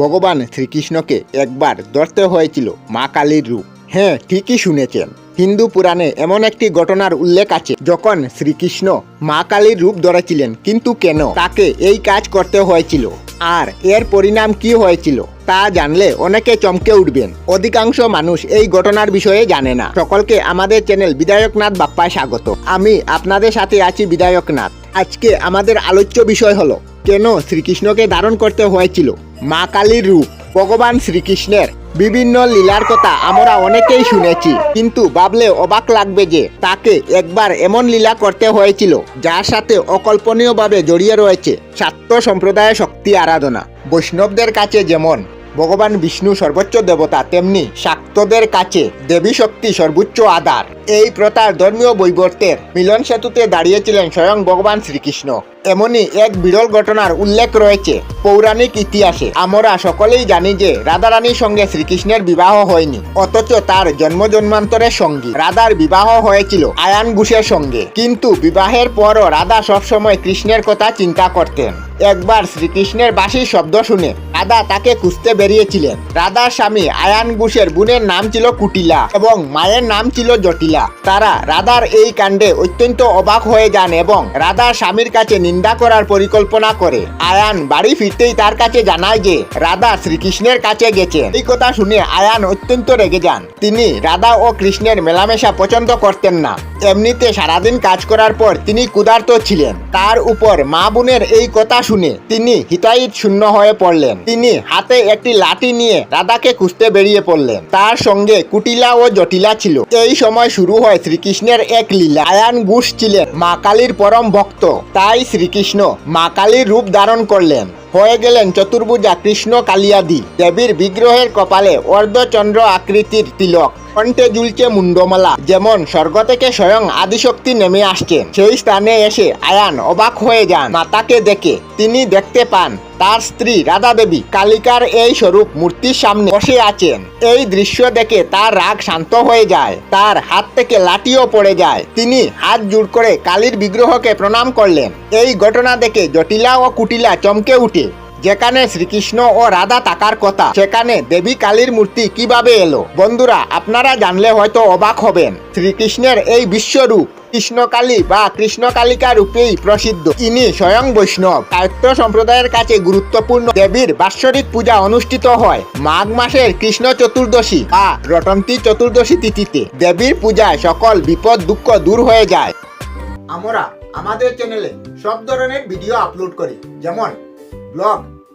ভগবান শ্রীকৃষ্ণকে একবার ধরতে হয়েছিল মা কালীর রূপ। হ্যাঁ ঠিকই শুনেছেন। হিন্দু পুরাণে এমন একটি ঘটনার উল্লেখ আছে, যখন শ্রীকৃষ্ণ মা কালীর রূপ ধরেছিলেন, কিন্তু কেন তাকে এই কাজ করতে হয়েছিল? আর এর পরিণাম কি হয়েছিল, তা জানলে অনেকে চমকে উঠবেন। অধিকাংশ মানুষ এই ঘটনার বিষয়ে জানে না। সকলকে আমাদের চ্যানেল বিধায়কনাথ বাপ্পায় স্বাগত। আমি আপনাদের সাথে আছি বিধায়কনাথ। আজকে আমাদের আলোচ্য বিষয় হলো, কেন শ্রীকৃষ্ণকে ধারণ করতে হয়েছিল? মা কালীর রূপ, ভগবান শ্রীকৃষ্ণের। বিভিন্ন লীলার কথা আমরা অনেকেই শুনেছি, কিন্তু ভাবলে অবাক লাগবে যে তাকে একবার এমন লীলা করতে হয়েছিল, যার সাথে অকল্পনীয়ভাবে জড়িয়ে রয়েছে ছাত্র সম্প্রদায়ের শক্তি আরাধনা। বৈষ্ণবদের কাছে যেমন ভগবান বিষ্ণু সর্বোচ্চ দেবতা, তেমনি শাক্তদের কাছে দেবী শক্তি সর্বোচ্চ আধার এই প্রথার ধর্মীয় বৈবর্তের মিলন সেতুতে দাঁড়িয়েছিলেন স্বয়ং ভগবান শ্রীকৃষ্ণ। এমনই এক বিরল ঘটনার উল্লেখ রয়েছে পৌরাণিক ইতিহাসে। আমরা সকলেই জানি যে রাধারানীর সঙ্গে শ্রীকৃষ্ণের বিবাহ হয়নি, অথচ তার জন্ম জন্মান্তরের সঙ্গী। রাধার বিবাহ হয়েছিল আয়ান ঘোষের সঙ্গে। কিন্তু বিবাহের পরও রাধা সবসময় কৃষ্ণের কথা চিন্তা করতেন। একবার শ্রীকৃষ্ণের বাঁশির শব্দ শুনে রাধা তাকে খুঁজতে বেরিয়েছিলেন। রাধার স্বামী আয়ান ঘোষের বোনের নাম ছিল কুটিলা এবং মায়ের নাম ছিল জটিলা। তারা রাধার এই কাণ্ডে অত্যন্ত অবাক হয়ে যান এবং রাধার স্বামীর কাছে নিন্দা করার পরিকল্পনা করে। আয়ান বাড়ি ফিরতেই তার কাছে জানায় যে, রাধা শ্রীকৃষ্ণের কাছে গেছেন। এই কথা শুনে আয়ান অত্যন্ত রেগে যান। তিনি রাধা ও কৃষ্ণের মেলামেশা পছন্দ করতেন না। এমনিতে সারাদিন কাজ করার পর তিনি ক্ষুধার্ত ছিলেন। তার উপর মা বোনের এই কথা শুনে তিনি হিতাহিত শূন্য হয়ে পড়লেন। তিনি হাতে একটি লাঠি নিয়ে রাধাকে খুঁজতে বেরিয়ে পড়লেন। তার সঙ্গে কুটিলা ও জটিলা ছিল। এই সময় শুরু হয় শ্রীকৃষ্ণের এক লীলা। আয়ান ঘোষ ছিলেন মা কালীর পরম ভক্ত। তাই শ্রীকৃষ্ণ মা কালীর রূপ ধারণ করলেন। হয়ে গেলেন চতুর্ভুজা কৃষ্ণ কালিয়াদি। দেবীর বিগ্রহের কপালে অর্ধচন্দ্র আকৃতির তিলক। কণ্ঠে ঝুলছে মুন্ডমালা যেমন স্বর্গ থেকে স্বয়ং আদিশক্তি নেমে আসছেন সেই স্থানে এসে আয়ান অবাক হয়ে যান। মাতাকে দেখে। তিনি দেখতে পান তার স্ত্রী রাধা দেবী কালিকার এই স্বরূপ মূর্তির সামনে বসে আছেন। এই দৃশ্য দেখে তার রাগ শান্ত হয়ে যায়, তার হাত থেকে লাঠিও পড়ে যায়। তিনি হাত জোড় করে কালীর বিগ্রহকে প্রণাম করলেন। এই ঘটনা দেখে জটিলা ও কুটিলা চমকে উঠে। যেখানে শ্রীকৃষ্ণ ও রাধা থাকার কথা, সেখানে দেবী কালীর মূর্তি কীভাবে এলো? বন্ধুরা, আপনারা জানলে হয়তো অবাক হবেন। শ্রীকৃষ্ণের এই বিশ্বরূপ কৃষ্ণকালী বা কৃষ্ণকালিকা রূপেই প্রসিদ্ধ। ইনি স্বয়ং বৈষ্ণব। কায়ত্য সম্প্রদায়ের কাছে গুরুত্বপূর্ণ দেবীর বাৎসরিক পূজা অনুষ্ঠিত হয় মাঘ মাসের কৃষ্ণ চতুর্দশী বা রটন্তী চতুর্দশী তিথিতে। দেবীর পূজায় সকল বিপদ দুঃখ দূর হয়ে যায়। আমরা আমাদের চ্যানেলে সব ধরনের ভিডিও আপলোড করি। যেমন ব্লগ